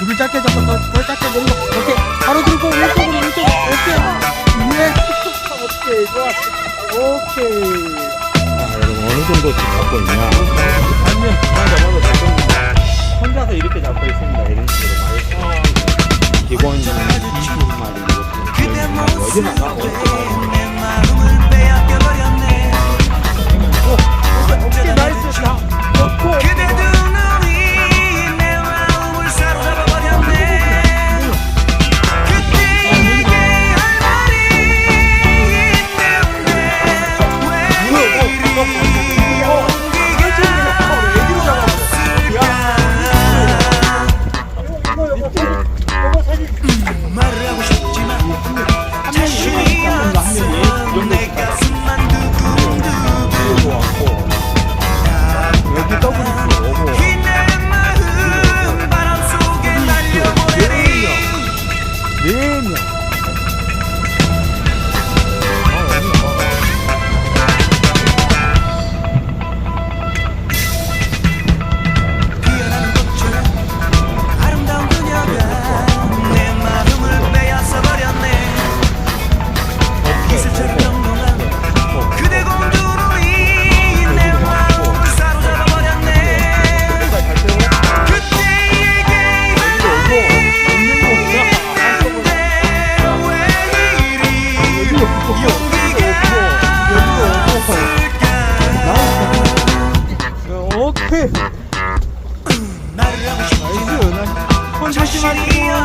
줄을 짧게 잡고 더, 더 짧게 내리고 오케이 바로 들고 왼쪽으로 왼쪽. 오케이. 예 오케이 좋았어 오케이 아, 여러분 어느 정도 잡고 있냐? 아니면 그만 잡아도 될 겁니다. 혼자서 이렇게 잡고 있습니다. 이런 식으로 많이 기본 20마리 이렇게 어디 나가고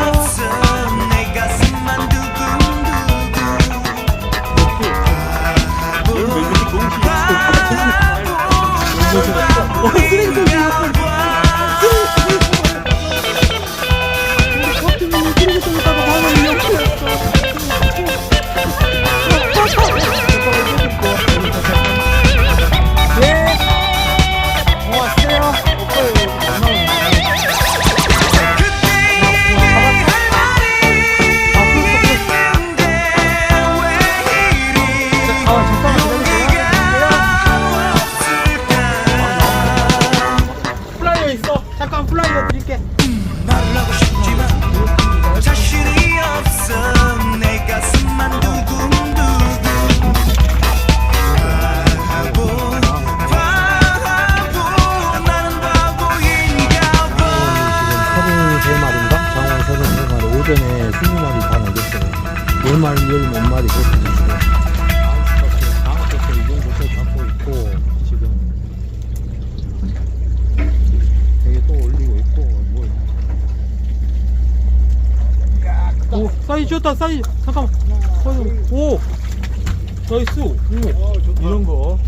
없어 내 가슴만 두근두근 어 쓰레기 잠깐 플라이어 드릴게. 말을 하고 싶지만 자신이 없어 내 가슴만 두근두근. 바보 바보 나는 바보인가 봐. 33마리인가? 장원 33마리 오전에 20마리 다 먹였어요. 10마리 11마리 그렇게 사이즈 좋다 사이즈 잠깐만. 사이즈 오. 나이스. 오. 이런 거.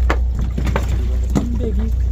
300이